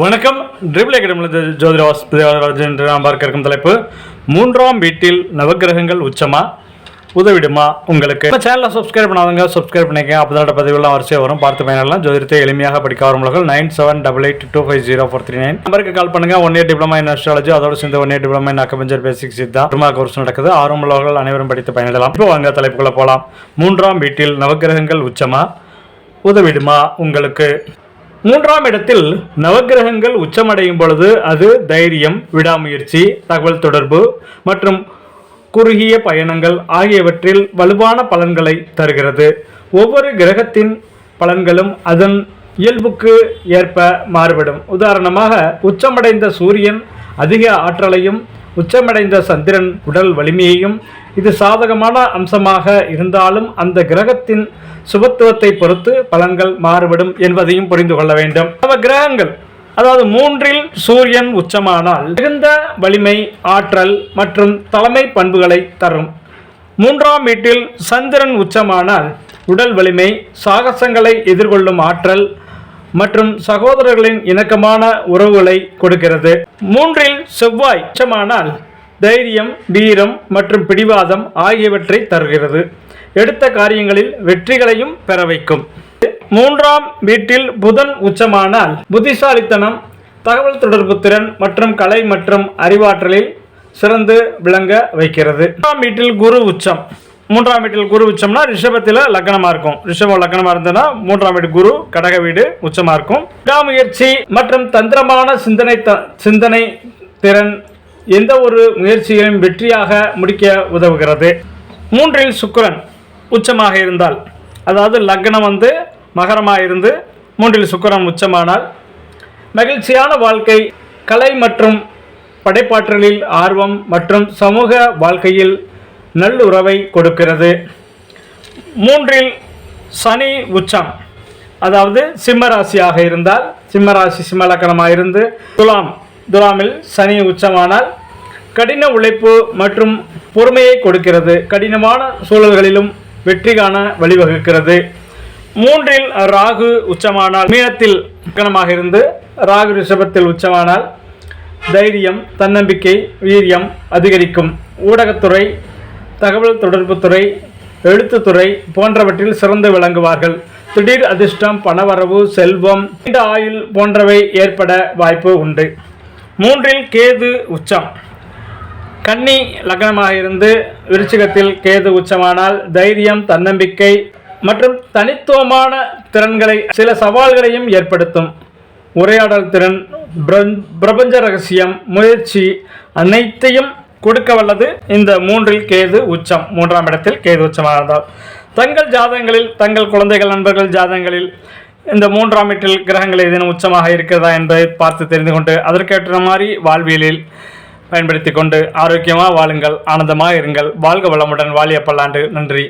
வணக்கம். ட்ரிபிள் அகாடமியிலிருந்து ஜோதிர வாஸ்பதி என்று நாம் பார்க்க இருக்கும் தலைப்பு. மூன்றாம் வீட்டில் நவக்கிரகங்கள் உச்சமா? உதவிடுமா உங்களுக்கு? இப்போ சேனலை சப்ஸ்கிரைப் பண்ணாதவங்க சப்ஸ்கிரைப் பண்ணிக்க அப்போதான் பதிவுலாம் வரிசையாக வரும். பார்த்து பயனெல்லாம் ஜோதிடத்தை எளிமையாக படிக்க வரவங்களுக்கு nine seven double eight two five zero four three nine. நம்பருக்கு கால் பண்ணுங்கள் one year diploma in astrology அதோடு சேர்ந்து one year diploma in acupuncture basic Siddha Thiruma course நடக்குது. ஆர்வமுள்ளவர்கள் அனைவரும் படித்து பயனிடலாம் இப்போ வாங்க தலைப்புக்குள்ளே போகலாம் மூன்றாம் வீட்டில் நவக்கிரகங்கள் உச்சமா? உதவிடுமா உங்களுக்கு? மூன்றாம் இடத்தில் நவக்கிரகங்கள் உச்சமடையும் பொழுது அது தைரியம் விடாமுயற்சி தகவல் தொடர்பு மற்றும் குறுகிய பயணங்கள் ஆகியவற்றில் வலுவான பலன்களை தருகிறது. ஒவ்வொரு கிரகத்தின் பலன்களும் அதன் இயல்புக்கு ஏற்ப மாறுபடும். உதாரணமாக உச்சமடைந்த சூரியன் அதிக ஆற்றலையும் உச்சமடைந்த சந்திரன் உடல் வலிமையையும் இது சாதகமான அம்சமாக இருந்தாலும் அந்த கிரகத்தின் சுபத்துவத்தை பொறுத்து பலன்கள் மாறுபடும் என்பதையும் புரிந்து கொள்ள வேண்டும். நவ கிரகங்கள் அதாவது மூன்றில் சூரியன் உச்சமானால் மிகுந்த வலிமை ஆற்றல் மற்றும் தலைமை பண்புகளை தரும். மூன்றாம் வீட்டில் சந்திரன் உச்சமானால் உடல் வலிமை சாகசங்களை எதிர்கொள்ளும் ஆற்றல் மற்றும் சகோதரர்களின் இணக்கமான உறவுகளை கொடுக்கிறது. மூன்றில் செவ்வாய் உச்சமானால் தைரியம் வீரம் மற்றும் பிடிவாதம் ஆகியவற்றை தருகிறது. எடுத்த காரியங்களில் வெற்றிகளையும் பெற வைக்கும். மூன்றாம் வீட்டில் புதன் உச்சமானால் புத்திசாலித்தனம் தகவல் தொடர்பு திறன் மற்றும் கலை மற்றும் அறிவாற்றலில் சிறந்து விளங்க வைக்கிறது. மூன்றாம் வீட்டில் குரு உச்சம். மூன்றாம் வீட்டில் குரு உச்சம்னா ரிஷபத்தில் லக்னமாக இருக்கும். ரிஷபம் லக்னமாக இருந்ததுன்னா மூன்றாம் வீடு குரு கடக வீடு உச்சமாக இருக்கும். விடாமுயற்சி மற்றும் தந்திரமான சிந்தனை த சிந்தனை திறன் எந்த ஒரு முயற்சியையும் வெற்றியாக முடிக்க உதவுகிறது. மூன்றில் சுக்கிரன் உச்சமாக இருந்தால் அதாவது லக்னம் வந்து மகரமாக இருந்து மூன்றில் சுக்கரன் உச்சமானால் மகிழ்ச்சியான வாழ்க்கை கலை மற்றும் படைப்பாற்றலில் ஆர்வம் மற்றும் சமூக வாழ்க்கையில் நல்லுறவை கொடுக்கிறது. மூன்றில் சனி உச்சம் அதாவது சிம்மராசியாக இருந்தால் சிம்மராசி சிம்மலக்கணமாக இருந்து துலாம் துலாமில் சனி உச்சமானால் கடின உழைப்பு மற்றும் பொறுமையை கொடுக்கிறது. கடினமான சூழல்களிலும் வெற்றி காண வழிவகுக்கிறது. மூன்றில் ராகு உச்சமானால் மீனத்தில் கனமாக இருந்து ராகு ரிஷபத்தில் உச்சமானால் தைரியம் தன்னம்பிக்கை வீரியம் அதிகரிக்கும். ஊடகத்துறை தகவல் தொடர்புத்துறை எழுத்துத்துறை போன்றவற்றில் சிறந்து விளங்குவார்கள். திடீர் அதிர்ஷ்டம் பணவரவு செல்வம் நீண்ட ஆயுள் போன்றவை ஏற்பட வாய்ப்பு உண்டு. மூன்றில் கேது உச்சம். கன்னி லக்னமாக இருந்து விருச்சிகத்தில் கேது உச்சமானால் தைரியம் தன்னம்பிக்கை மற்றும் தனித்துவமான திறன்களை சில சவால்களையும் ஏற்படுத்தும். உரையாடல் திறன் பிரபஞ்ச ரகசியம் முயற்சி அனைத்தையும் கொடுக்க வல்லது இந்த மூன்றில் கேது உச்சம். மூன்றாம் இடத்தில் கேது உச்சமாக இருந்தால் தங்கள் ஜாதகங்களில் தங்கள் குழந்தைகள் நண்பர்கள் ஜாதகங்களில் இந்த மூன்றாம் வீட்டில் கிரகங்கள் ஏதேனும் உச்சமாக இருக்கிறதா என்பதை பார்த்து தெரிந்து கொண்டு அதற்கேற்ற மாதிரி வாழ்வியலில் பயன்படுத்தி கொண்டு ஆரோக்கியமாக வாழுங்கள் ஆனந்தமாக இருங்கள். வாழ்க வளமுடன் வாழிய பல்லாண்டு நன்றி.